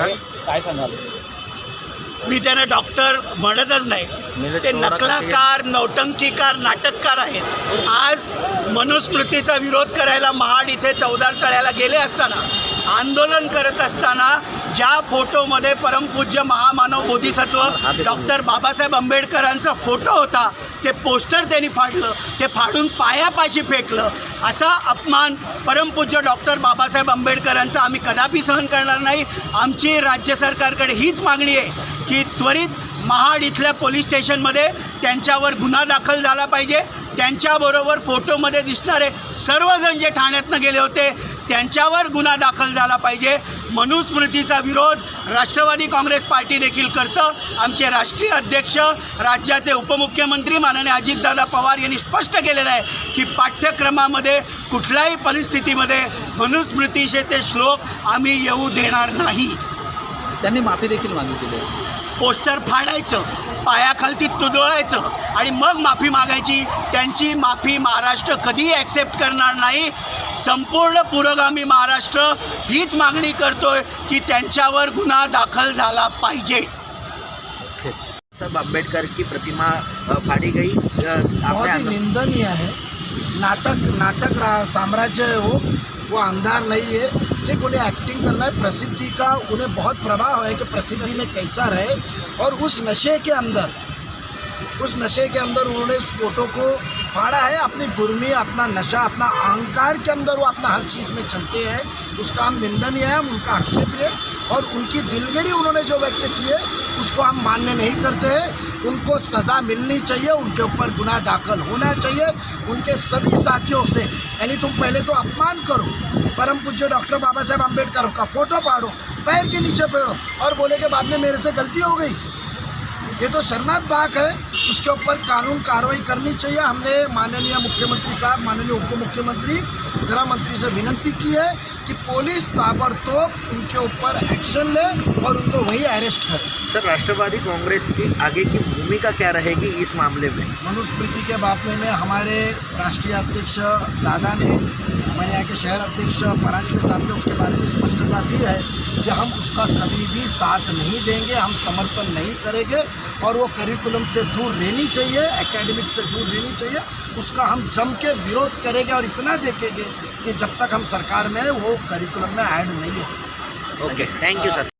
सांगाल? मी त्यांना डॉक्टर म्हणतच नाही. निलेश ते नकलाकार नौटंकीकार नाटककार आहेत. आज मनुस्मृतीचा विरोध करायला महाड इथे चौदार तळ्याला गेले असताना आंदोलन करत असताना ज्या फोटोमध्ये परमपूज्य महामानव बोधिसत्व डॉक्टर बाबासाहेब आंबेडकरांचा फोटो होता ते पोस्टर त्यांनी फाडलं ते फाडून पायापाशी फेकलं. असा अपमान परमपूज्य डॉक्टर बाबासाहेब आंबेडकरांचा आम्ही कदापि सहन करणार नाही. आमची राज्य सरकारकडे हीच मागणी आहे की त्वरित महाड इथल्या पोलीस स्टेशनमध्ये त्यांच्यावर गुन्हा दाखल झाला पाहिजे. त्यांच्याबरोबर फोटोमध्ये दिसणारे सर्वजण जे ठाण्यातनं गेले होते त्यांच्यावर गुन्हा दाखल झाला पाहिजे. मनुस्मृतीचा विरोध राष्ट्रवादी काँग्रेस पार्टी देखील करतं. आमचे राष्ट्रीय अध्यक्ष राज्याचे उपमुख्यमंत्री माननीय अजितदादा पवार यांनी स्पष्ट केलेलं आहे की पाठ्यक्रमामध्ये कुठल्याही परिस्थितीमध्ये मनुस्मृतीचे ते श्लोक आम्ही येऊ देणार नाही. त्यांनी माफी देखील मागितली आहे. पोस्टर फाडायचं पायाखालती तुदळायचं आणि मग माफी मागायची. त्यांची माफी महाराष्ट्र कधीही ॲक्सेप्ट करणार नाही. संपूर्ण पुरोगामी महाराष्ट्र हीच मागणी करतोय की त्यांच्यावर गुन्हा दाखल झाला पाहिजे. साहब अम्बेडकर की प्रतिमा फाड़ी गई. बहुत ही निंदनीय है नाटक नाटक साम्राज्य है वो वो अंधार नहीं है। सिर्फ़ उन्हें एक्टिंग करना है। प्रसिद्धि का उन्हें बहुत प्रभाव है कि प्रसिद्धि में कैसा रहे। और उस नशे के अंदर, उस नशे के अंदर उन्होंने उस फ़ोटो को फाड़ा है। अपनी गुर्मी, अपना नशा, अपना अहंकार के अंदर वो अपना हर चीज़ में चलते हैं। उसका हम निंदनीय है, हम उनका आक्षेप है और उनकी दिलगिरी उन्होंने जो व्यक्त की है उसको हम मान्य नहीं करते हैं उनको सज़ा मिलनी चाहिए, उनके ऊपर गुनाह दाखिल होना चाहिए, उनके सभी साथियों से। यानी तुम पहले तो अपमान करो, परम पूज्य डॉक्टर बाबा साहेब अंबेडकर का फ़ोटो पाड़ो, पैर के नीचे पेड़ो और बोले के बाद में मेरे से गलती हो गई। ये तो शर्मात बात है। उसके ऊपर कानून कार्रवाई करनी चाहिए। हमने माननीय मुख्यमंत्री साहब माननीय उप मुख्यमंत्री गृह मंत्री से विनती की है कि पुलिस ताबड़तोब उनके ऊपर एक्शन ले और उनको वही अरेस्ट करे। सर राष्ट्रवादी कांग्रेस की आगे की भूमिका क्या रहेगी इस मामले में? मनुस्मृति के मामले में हमारे राष्ट्रीय अध्यक्ष दादा ने हमारे यहाँ के शहर अध्यक्ष परांजपे साहब ने उसके बारे में स्पष्टता दी है कि हम उसका कभी भी साथ नहीं देंगे हम समर्थन नहीं करेंगे। और वो करिकुलम से दूर रहनी चाहिए एकेडमिक से दूर रहनी चाहिए, उसका हम जम के विरोध करेंगे और इतना देखेंगे कि जब तक हम सरकार में वो करिकुलम में ऐड नहीं होगा। Okay thank you sir